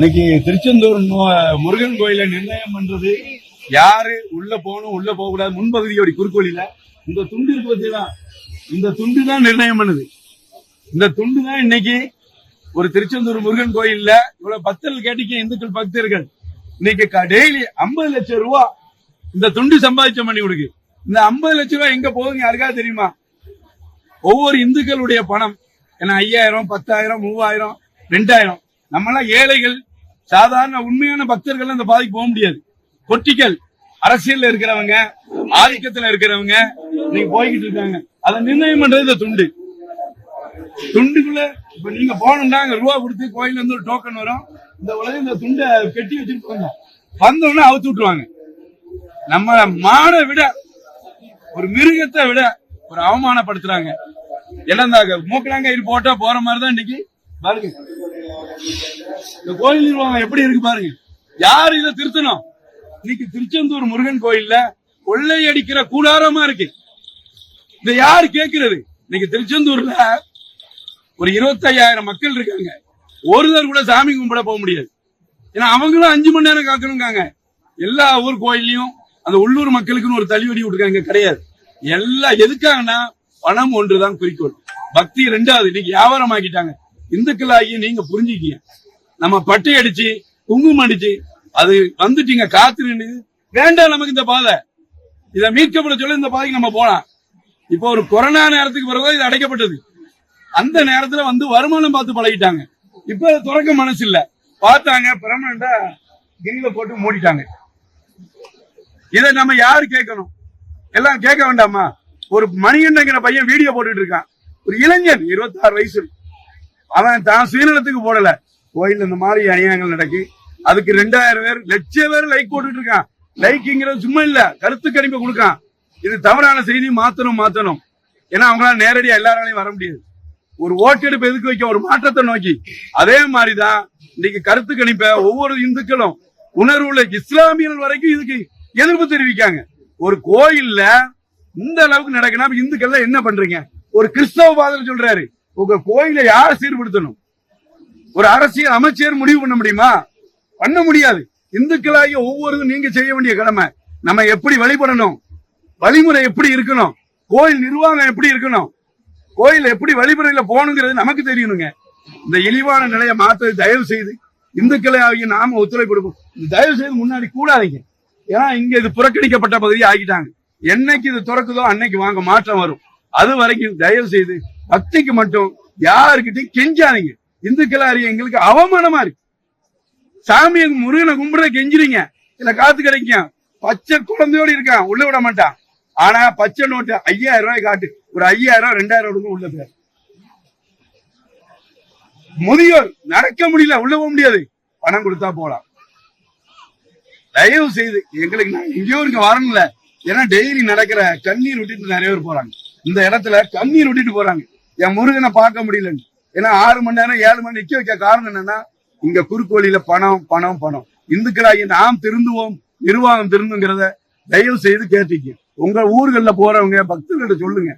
இன்னைக்கு திருச்செந்தூர் முருகன் கோயில நிர்ணயம் பண்றது. யாரு உள்ள போகணும் உள்ள போக கூடாது. முன்பகுதியோட குறுக்கோளில இந்த துண்டு இருக்கு பார்த்தீங்களா இந்த துண்டு தான் நிர்ணயம் பண்ணுது. இந்த துண்டு தான் இன்னைக்கு ஒரு திருச்செந்தூர் முருகன் கோயில்ல இவ்வளவு பக்தர்கள் கேட்டீங்க இந்துக்கள் பக்தர்கள். இன்னைக்கு டெய்லி ஐம்பது லட்சம் ரூபா இந்த துண்டு சம்பாதிச்சம் பண்ணி கொடுக்கு இந்த ஐம்பது லட்சம் ரூபாய் எங்க போகுதுங்க யாருக்காவது தெரியுமா? ஒவ்வொரு இந்துக்களுடைய பணம். ஏன்னா ஐயாயிரம் பத்தாயிரம் மூவாயிரம் ரெண்டாயிரம். நம்மளாம் ஏழைகள் சாதாரண உண்மையான பக்தர்கள் அந்த பாதைக்கு போக முடியாது. கொட்டிகள் அரசியல்ல இருக்கிறவங்க ஆதிக்கத்துல இருக்கிறவங்க இன்னைக்கு போய்கிட்டு இருக்காங்க. அதை நிர்ணயம் பண்றது இந்த துண்டு. துண்டுக்குள்ள இப்ப நீங்க போனோம்னா அங்க ரூபா கொடுத்து கோயில்ல இருந்து ஒரு டோக்கன் வரும். இந்த உலகம் இந்த துண்டை கெட்டி வச்சிருப்பாங்க வந்தோடனே அவுத்து விட்டுருவாங்க. நம்ம மாடை விட ஒரு மிருகத்தை விட ஒரு அவமானப்படுத்துறாங்க. என்னந்தாங்க மூக்கலாங்க இது போட்டா போற மாதிரி தான் இன்னைக்கு பாருங்க. இந்த கோயில் நிர்வாகம் எப்படி இருக்கு பாருங்க. யாரு இதை திருத்தணும்? இன்னைக்கு திருச்செந்தூர் முருகன் கோயில்ல கொள்ளையடிக்கிற கூடாரமா இருக்கு. இதை யாரு கேட்கிறது? இன்னைக்கு திருச்செந்தூர்ல ஒரு இருபத்தையாயிரம் மக்கள் இருக்காங்க. ஒருத்தர் கூட சாமி கும்பிட போக முடியாது. ஏன்னா அவங்களும் அஞ்சு மணி நேரம் காக்கணுங்காங்க எல்லா ஊர் கோயிலையும் அந்த உள்ளூர் மக்களுக்குன்னு ஒரு தள்ளிவடி விட்டுருக்காங்க. கிடையாது. எல்லாம் எதுக்காகனா பணம் ஒன்றுதான் குறிக்கோள். பக்தி ரெண்டாவது இன்னைக்கு வியாபாரம் ஆக்கிட்டாங்க. இந்துக்களாகி நீங்க புரிஞ்சுக்கீங்க. நம்ம பட்டை அடிச்சு குங்குமம் அடிச்சு அது வந்துட்டீங்க காத்து நின்று வேண்டாம் நமக்கு இந்த பாதை. இதை மீட்கப்பட சொல்லி இந்த பாதைக்கு நம்ம போலாம். இப்போ ஒரு கொரோனா நேரத்துக்கு பிறகு இது அடைக்கப்பட்டது. அந்த நேரத்துல வந்து வருமானம் பார்த்து பழகிட்டாங்க. இப்ப அதை துறக்க மனசு இல்ல பார்த்தாங்க பெர்மனண்டா கிரில போட்டு மூடிட்டாங்க. இதை நம்ம யாரு கேட்கணும்? எல்லாம் கேட்க வேண்டாமா? ஒரு மணிகண்டங்கிற பையன் வீடியோ போட்டுட்டு இருக்கான். ஒரு இளைஞன் 26 வயசு. அவன் தான் சுயநலத்துக்கு போடல. கோயில் இந்த மாதிரி அநியாயங்கள் நடக்கு. அதுக்கு ரெண்டாயிரம் பேர் லட்சம் பேர் லைக் போட்டுட்டு இருக்கான் லைக்குங்கிறது சும்மா இல்ல கருத்து கணிப்பை கொடுக்கான். இது தவறான செய்தி மாத்தணும் மாத்தணும். ஏன்னா அவங்களால நேரடியா எல்லாராலையும் வர முடியாது. ஒரு ஓட்டெடுப்பு எதுக்கு வைக்க ஒரு மாற்றத்தை நோக்கி. அதே மாதிரிதான் இன்னைக்கு கருத்து கணிப்ப ஒவ்வொரு இந்துக்களும் உணர்வுள்ள இஸ்லாமியர்கள் வரைக்கும் இதுக்கு எதிர்ப்பு தெரிவிக்காங்க. ஒரு கோயில்ல இந்த அளவுக்கு நடக்கணும் அப்ப இந்துக்கள்ல என்ன பண்றீங்க? ஒரு கிறிஸ்தவ பாதல் சொல்றாரு. உங்க கோயிலை யார் சீர்படுத்தணும்? ஒரு அரசியல் அமைச்சர் முடிவு பண்ண முடியுமா? பண்ண முடியாது. இந்துக்களாகிய ஒவ்வொருவரும் நீங்க செய்ய வேண்டிய கடமை. நம்ம எப்படி வழிபடணும்? வழிமுறை எப்படி இருக்கணும்? கோயில் நிர்வாகம் எப்படி இருக்கணும்? கோயில் எப்படி வழிமுறையில போகணுங்கிறது நமக்கு தெரியணுங்க. இந்த இழிவான நிலையை மாற்ற தயவு செய்து இந்துக்களை ஆகிய நாம ஒத்துழைப்பு கொடுப்போம் தயவு செய்து முன்னாடி கூடாதீங்க. ஏன்னா இங்க இது புறக்கணிக்கப்பட்ட பகுதியை ஆகிட்டாங்க என்னைக்கு இது திறக்குதோ அன்னைக்கு வாங்க மாற்றம் வரும். அது வரைக்கும் தயவு செய்து பக்திக்கு மட்டும் யாருக்கிட்டையும் கெஞ்சாதீங்க. இந்துக்களாரிய எங்களுக்கு அவமானமா இருக்கு. சாமியை முருகனை கும்பிட கெஞ்சுறீங்க. இல்ல காத்து கிடைக்கும் பச்சை குழந்தையோடு இருக்கான். உள்ள விட மாட்டான். ஆனா பச்சை நோட்டு ஐயாயிரம் ரூபாய் காட்டு. ஒரு ஐயாயிரம் ரெண்டாயிரம் ரூபாய் உள்ள பேர். முதியோர் நடக்க முடியல உள்ள போக முடியாது. பணம் கொடுத்தா போலாம். தயவு செய்து எங்களுக்கு நான் எங்கேயோ இருக்க வரணும்ல. ஏன்னா டெய்லி நடக்கிற கண்ணீர் விட்டுட்டு நிறைய பேர் போறாங்க. இந்த இடத்துல கண்ணீர் விட்டுட்டு போறாங்க. என் முருகனை பார்க்க முடியலன்னு. ஏன்னா ஆறு மணி நேரம் ஏழு மணி நிக்க வைக்க காரணம் என்னன்னா இங்க குறுக்கோழியில பணம் பணம் பணம். இந்துக்களாகி நாம் திருந்துவோம் நிர்வாகம் திருந்துங்கிறத தயவு செய்து கேட்டீங்க. உங்க ஊர்கள்ல போறவங்க பக்தர்கிட்ட சொல்லுங்க.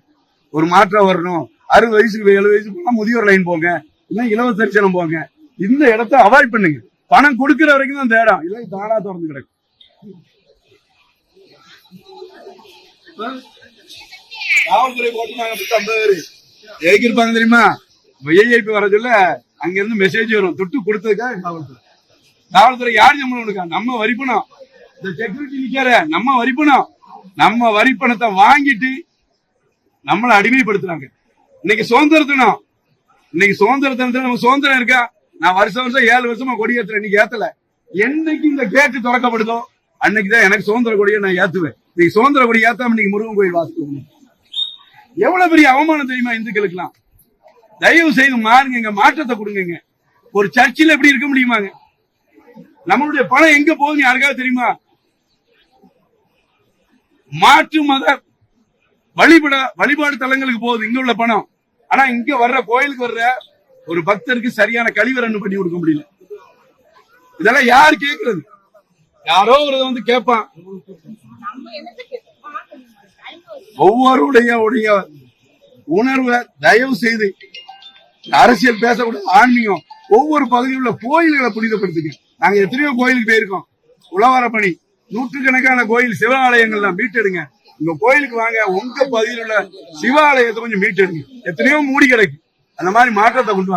ஒரு மாற்றம் வரணும். அறுபது வயசுக்கு எழுபது வயசுக்கு போனா முதியோர் லைன் போங்க. இல்லை இலவச தரிசனம் போங்க. இந்த இடத்த அவாய்ட் பண்ணுங்க. பணம் கொடுக்கிற வரைக்கும் தான் தேடம் இல்லை தானா திறந்து கிடக்கு காவல்துறை போட்டு நாங்க பத்து ஐம்பது பேரு. எதுக்கு இருப்பாங்க தெரியுமா? விஐபி வர சொல்ல அங்க இருந்து மெசேஜ் வரும். துட்டு கொடுத்ததுக்காக காவல்துறை. காவல்துறை யார் சம்பளம் கொடுக்கா நம்ம வரி பணம் இந்த செக்யூரிட்டி நிக்கிற நம்ம வரி பணம் நம்ம வரி பணத்தை வாங்கிட்டு நம்மளை அடிமைப்படுத்துறாங்க. இன்னைக்கு சுதந்திர தினம் இன்னைக்கு சுதந்திர தினத்துல நம்ம சுதந்திரம் இருக்கா? நான் வருஷம் வருஷம் ஏழு வருஷமா கொடி ஏத்துறேன். இன்னைக்கு ஏத்தல. என்னைக்கு இந்த கேட்டு திறக்கப்படுதோ அன்னைக்குதான் எனக்கு சுதந்திர கொடியை நான் ஏத்துவேன். இன்னைக்கு சுதந்திர கொடி ஏத்தாம இன்னைக்கு முருகன் கோயில் வாசிக்கணும் எவ்வளவு பெரிய அவமானம் தெரியுமா இந்துக்களுக்கெல்லாம்? தயவு செய்து மாறுங்க மாற்றத்தை கொடுங்க ஒரு சர்ச்சில் எப்படி இருக்க முடியுமாங்க? நம்மளுடைய பணம் எங்க போகுது யாருக்காவது தெரியுமா? மாற்று மத வழிபட வழிபாடு தலங்களுக்கு போகுது இங்க உள்ள பணம். ஆனா இங்க வர்ற கோயிலுக்கு வர்ற ஒரு பக்தருக்கு சரியான கழிவரன்னு பண்ணி கொடுக்க முடியல. இதெல்லாம் யார் கேக்குறது? யாரோ ஒரு வந்து கேட்பான். ஒவ்வொருடைய உடைய உணர்வை தயவு செய்து அரசியல் பேசக்கூடாது ஆன்மீகம். ஒவ்வொரு பகுதியில் உள்ள கோயில்களை புனிதப்படுத்துங்க நாங்க எத்தனையோ கோயிலுக்கு போயிருக்கோம். உழவார பணி. நூற்றுக்கணக்கான கோயில் சிவாலயங்கள்லாம் மீட்டெடுங்க. உங்க கோயிலுக்கு வாங்க உங்க பகுதியில் உள்ள சிவாலயத்தை கொஞ்சம் மீட்டெடுங்க. எத்தனையோ மூடி கிடக்கு அந்த மாதிரி மாற்றத்தை கொண்டு வாங்க.